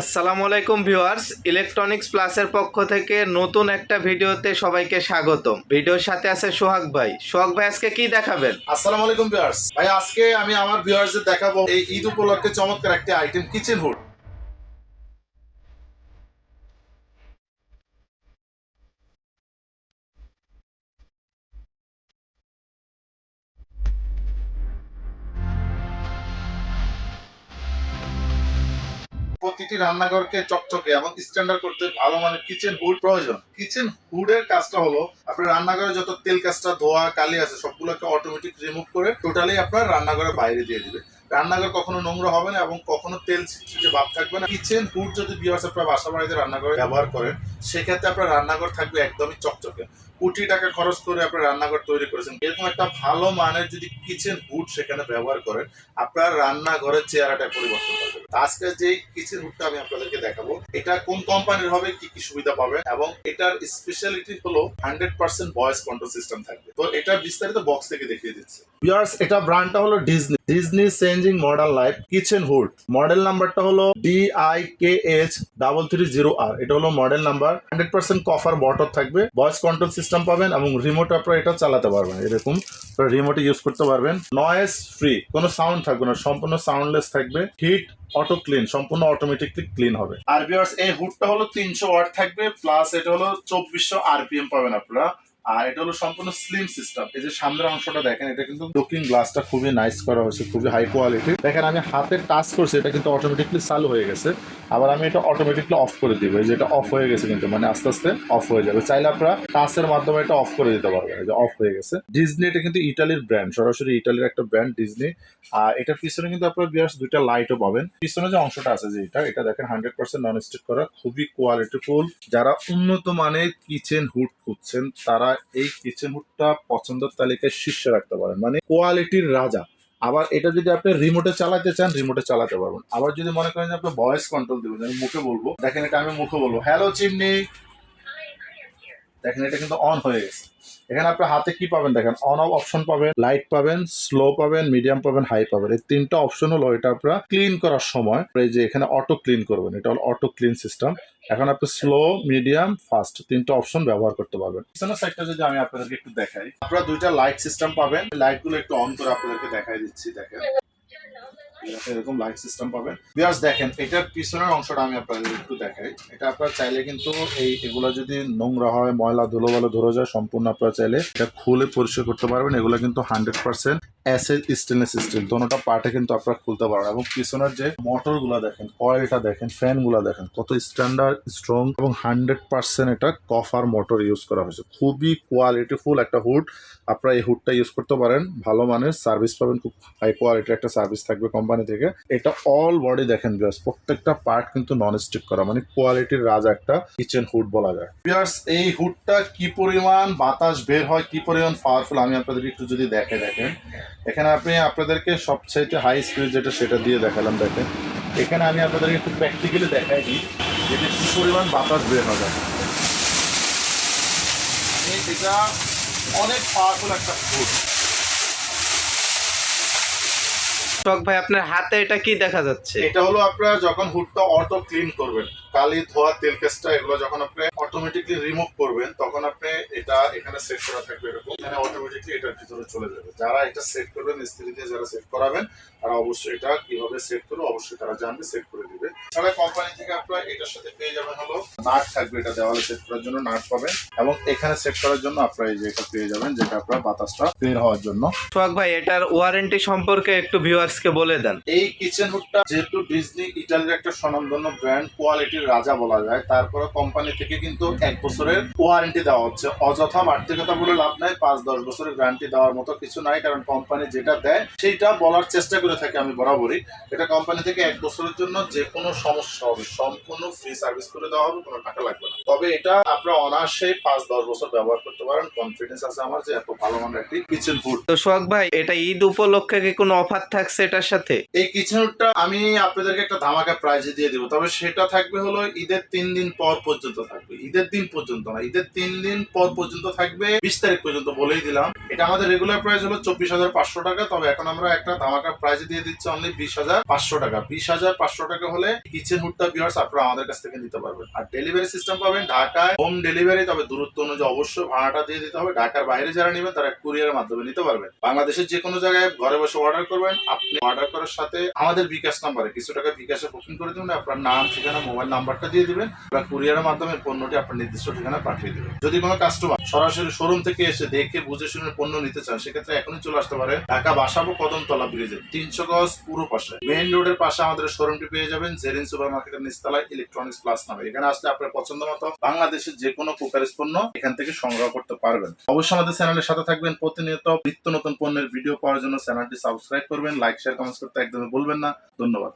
আসসালামু আলাইকুম viewers, electronics প্লাসের পক্ষ থেকে নতুন একটা ভিডিওতে সবাইকে স্বাগতম। ভিডিওর সাথে আছে সোহাগ ভাই। সোহাগ ভাই, আজকে কি দেখাবেন? আসসালামু আলাইকুম ভিউয়ার্স। ভাই, আজকে আমি আমার ভিউয়ার্সদের দেখাবো এই ঈদ উপলক্ষে চমৎকার একটা আইটেম কিচেন হুড প্রতিটি রান্নাঘরকে চকচকে এবং স্ট্যান্ডার্ড করতে ভালো মানের কিচেন হুড প্রয়োজন। কিচেন হুডের কাজটা হলো, আপনার রান্নাঘরে যত তেল কাজটা ধোয়া, কালি আছে, সবগুলোকে অটোমেটিক রিমুভ করে টোটালি আপনার রান্নাঘরের বাইরে দিয়ে দিবে। রান্নাঘর কখনো নোংরা হবে না এবং কখনো তেল ছিটছিটে ভাব থাকবে না। কিচেন হুড যদি বিয়ার্স আপনার বাসা বাড়িতে রান্নাঘরে ব্যবহার করেন, সেক্ষেত্রে আপনার রান্নাঘর থাকবে একদমই চকচকে। কোটি টাকা খরচ করে আপনার রান্নাঘর তৈরি করেছেন। এরকম একটা ভালো মানের যদি কিচেন হুড সেখানে ব্যবহার করেন, আপনার রান্নাঘরের চেহারাটা পরিবর্তন করবে আজকে যে কিচেন হুডটা আমি আপনাদেরকে দেখাবো, এটা কোন কোম্পানির হবে, কি কি সুবিধা পাবে, এবং এটার স্পেশালিটি হলো hundred percent voice control system থাকবে। তো এটা বিস্তারিত বক্স থেকে দেখিয়ে দিচ্ছি। বিয়ার্স এটা ব্র্যান্ডটা হলো Disney Disney changing model life kitchen hood model নাম্বারটা হলো D I K H double three zero আর এটা হলো মডেল নাম্বার হান্ড্রেড পার্সেন্ট কফার বটর থাকবে। ভয়েস কন্ট্রোল সিস্টেম পাবেন এবং রিমোট আপনারা এটা চালাতে পারবেন। এরকম রিমোটে ইউজ করতে পারবেন। নয়েস ফ্রি কোনো সাউন্ড থাকবে না, সম্পূর্ণ সাউন্ডলেস থাকবে। হিট অটো ক্লিন সম্পূর্ণ অটোমেটিকলি ক্লিন হবে। আর এই হুডটা হলো তিনশো ওয়াট থাকবে প্লাস এটা হলো চব্বিশশো আরপিএম পাবেন আপনারা। আর এটা হলো সম্পূর্ণ স্লিম সিস্টেম এই যে সামনের অংশটা দেখেন, এটা কিন্তু লুকিং গ্লাসটা খুবই নাইস করা হয়েছে, খুবই হাই কোয়ালিটি দেখেন, আমি হাতে টাচ করছি, এটা কিন্তু অটোমেটিকলি চালু হয়ে গেছে। আবার আমি এটা অটোমেটিকলি অফ করে দিব, এই যে এটা অফ হয়ে গেছে কিন্তু মানে আস্তে আস্তে অফ হয়ে যাবে। চাইলে আপনারা টাচের মাধ্যমে এটা অফ করে দিতে পারবেন যে অফ হয়ে গেছে। ডিজনি এটা কিন্তু ইটালির ব্র্যান্ড সরাসরি ইটালির একটা ব্র্যান্ড ডিজনি আর এটার পিছনে কিন্তু আপনার বিয়ার্স দুইটা লাইটও পাবেন। পিছনে যে অংশটা আছে যে এটা এটা দেখেন হান্ড্রেড পার্সেন্ট নন স্টিক করা, খুবই কোয়ালিটিফুল যারা উন্নত মানের কিচেন হুড খুঁজছেন, তারা এই কিচেন হুডটা পছন্দের তালিকায় শীর্ষে রাখতে পারেন। মানে কোয়ালিটির রাজা। আবার এটা যদি আপনি রিমোটে চালাতে চান রিমোটে চালাতে পারবেন। আবার যদি মনে করেন যে আপনি ভয়েস কন্ট্রোল দেবেন, আমি মুখে বলব, দেখেন এটা আমি মুখে বলব। হ্যালো চিমনি দেখেন এটা কিন্তু অন হয়ে গেছে। এখানে আপনি হাতে কি পাবেন দেখেন? অন অফ অপশন পাবেন লাইট পাবেন স্লো পাবেন মিডিয়াম পাবেন হাই পাবেন। এই তিনটা অপশন হলো এটা আপনারা ক্লিন করার সময়, এই যে এখানে অটো ক্লিন করবেন। এটা হলো অটো ক্লিন সিস্টেম এখন আপনি স্লো মিডিয়াম ফাস্ট তিনটা অপশন ব্যবহার করতে পারবেন। পিছনের সাইডটা যদি আমি আপনাদেরকে একটু দেখাই, আপনারা দুইটা লাইট সিস্টেম পাবেন। লাইটগুলো একটু অন করে আপনাদেরকে দেখাই দিচ্ছি, দেখেন। এরকম লাইট সিস্টেম পাবেন। বিয়ার্স দেখেন, এটার পিছনের অংশটা আমি আপনাদের একটু দেখাই। এটা আপনারা চাইলে কিন্তু এই এগুলো যদি নোংরা হয়, ময়লা ধুলো বালো ধরে যায়, সম্পূর্ণ আপনারা চাইলে এটা খুলে পরিষ্কার করতে পারবেন। এগুলো কিন্তু hundred percent acid stainless steel দোনোটা পার্টে কিন্তু আপনারা খুলতে পারবেন। এবং পিছনের যে মোটরগুলা দেখেন কয়েলটা দেখেন ফ্যানগুলা দেখেন, কত স্ট্যান্ডার্ড স্ট্রং এবং হান্ড্রেড পার্সেন্ট এটা কফার মোটর ইউজ করা হয়েছে। খুবই কোয়ালিটিফুল একটা হুড আপনারা এই হুডটা ইউজ করতে পারেন। ভালো মানের সার্ভিস পাবেন, খুব হাই কোয়ালিটির একটা সার্ভিস থাকবে কোম্পানি থেকে, এটা অল বডি দেখেন বিয়ার্স প্রত্যেকটা পার্ট কিন্তু নন স্টিক করা মানে কোয়ালিটির রাজা একটা কিচেন হুড বলা যায়। বিয়ার্স এই হুডটা কি পরিমাণ বাতাস বের হয়, কি পরিমাণ পাওয়ারফুল আমি আপনাদের একটু যদি দেখে দেখেন। এখানে আপনি আপনাদেরকে সবচাইতে হাই স্পিড যেটা, সেটা দিয়ে দেখালাম, দেখেন। এখানে আমি আপনাদেরকে একটু প্র্যাকটিক্যালি দেখাই দিই যেটা কি পরিমাণ বাতাস বের হবে এটা অনেক পাওয়ারফুল একটা ফুড সোহাগ ভাই, আপনার হাতে এটা কি দেখা যাচ্ছে? এটা হলো আপনারা যখন হুডটা অটো ক্লিন করবেন। কালি ধোয়া তেল কেসটা এগুলো যখন আপনি অটোমেটিকলি রিমুভ করবেন তখন আপনি এটা এখানে সেট করা থাকবে এরকম। এখানে অটোমেটিকলি এটার ভিতরে চলে যাবে। যারা এটা সেট করবেন স্ত্রী দিয়ে যারা সেট করাবেন তারা অবশ্যই এটা কীভাবে সেট করবে অবশ্যই তারা জানবে সেট করে দিবে। তাহলে কোম্পানি থেকে আপনারা এটার সাথে পেয়ে যাবেন হলো নাট থাকবে এটা দেওয়ালে সেট করার জন্য নাট পাবেন। এবং এখানে সেট করার জন্য আপনারা এই যে এটা পেয়ে যাবেন যেটা আপনার বাতাসটা বের হওয়ার জন্য। সোহাগ ভাই এটার ওয়ারেন্টি সম্পর্কে একটু ভিউয়ার্সকে বলে দেন। এই কিচেন হুডটা যেহেতু ডিজনি ইটালির একটা স্বনামধন্য ব্র্যান্ড কোয়ালিটির রাজা বলা যায় তারপরে কোম্পানি থেকে কিন্তু এক বছরের ওয়ারেন্টি দেওয়া হচ্ছে। অযথা বাড়তি কথা বলে লাভ নাই পাঁচ দশ বছরের গ্যারান্টি দেওয়ার মতো কিছু নাই কারণ কোম্পানি যেটা দেয় সেইটা বলার চেষ্টা করে থাকি আমি বরাবরই। এটা কোম্পানি থেকে এক বছরের জন্য যে কোনো সমস্যা হবে সম্পূর্ণ ফ্রি সার্ভিস করে দেওয়া হবে কোনো টাকা লাগবে না। তবে এটা আপনারা অনায়াসে পাঁচ দশ বছর ব্যবহার করতে পারেন। কনফিডেন্স আছে আমার যে এত ভালো মানের একটি কিচেন ফুড তো সোহাগ ভাই এটা ঈদ উপলক্ষে কি কোনো অফার থাকছে এটার সাথে? এই কিচেন হুডটা আমি আপনাদেরকে একটা ধামাকা প্রাইজে দিয়ে দিব। তবে সেটা থাকবে হলো হলো ঈদের তিন দিন পর পর্যন্ত থাকবে। ঈদের দিন পর্যন্ত না, ঈদের তিন দিন পর পর্যন্ত থাকবে, বিশ তারিখ পর্যন্ত বলেই দিলাম। এটা আমাদের রেগুলার প্রাইস হলো চব্বিশ হাজার পাঁচশো টাকা, তবে এখন আমরা একটা ধামাকা প্রাইস দিয়ে দিচ্ছি অনলি বিশ হাজার পাঁচশো টাকা। বিশ হাজার পাঁচশো টাকা হলে কিচেন হুডটা বিয়ার্স আপনারা আমাদের কাছ থেকে নিতে পারবেন। আর ডেলিভারি সিস্টেম পাবেন ঢাকায় হোম ডেলিভারি তবে দূরত্ব অনুযায়ী অবশ্যই ভাড়াটা দিয়ে দিতে হবে। ঢাকার বাইরে যারা নেবেন, তারা কুরিয়ারের মাধ্যমে নিতে পারবেন। বাংলাদেশের যে কোনো জায়গায় ঘরে বসে অর্ডার করবেন, আপনি অর্ডার করার সাথে আমাদের বিকাশ নাম্বারে কিছু টাকা বিকাশে বুকিং করে দেবেন। আপনার নাম, ঠিকানা মোবাইল নাম্বারটা দিয়ে দিবেন আমরা কুরিয়ারের মাধ্যমে পণ্যটি আপনার নির্দিষ্ট ঠিকানা পাঠিয়ে দেবেন। যদি কোনো কাস্টমার সরাসরি শোরুম থেকে এসে দেখে, বুঝে শুনে পণ্য নিতে চান, সেক্ষেত্রে এখনই চলে আসতে পারেন ঢাকা বাসাবো কদমতলা ব্রিজে, তিনশো গজ পুরো পাশে। মেইন রোডের পাশে আমাদের শোরুমটি পেয়ে যাবেন, জেরিন সুপার মার্কেটের নিচতলায় ইলেকট্রনিক্স প্লাস নামে। এখানে আসলে আপনার পছন্দ মতো বাংলাদেশের যে কোনো প্রকারের পণ্য এখান থেকে সংগ্রহ করতে পারবেন। অবশ্যই আমাদের চ্যানেলের সাথে থাকবেন প্রতিনিয়ত। নিত্য নতুন পণ্যের ভিডিও পাওয়ার জন্য চ্যানেলটি সাবস্ক্রাইব করবেন লাইক শেয়ার কমেন্টস করতে একদমই ভুলবেন না। ধন্যবাদ।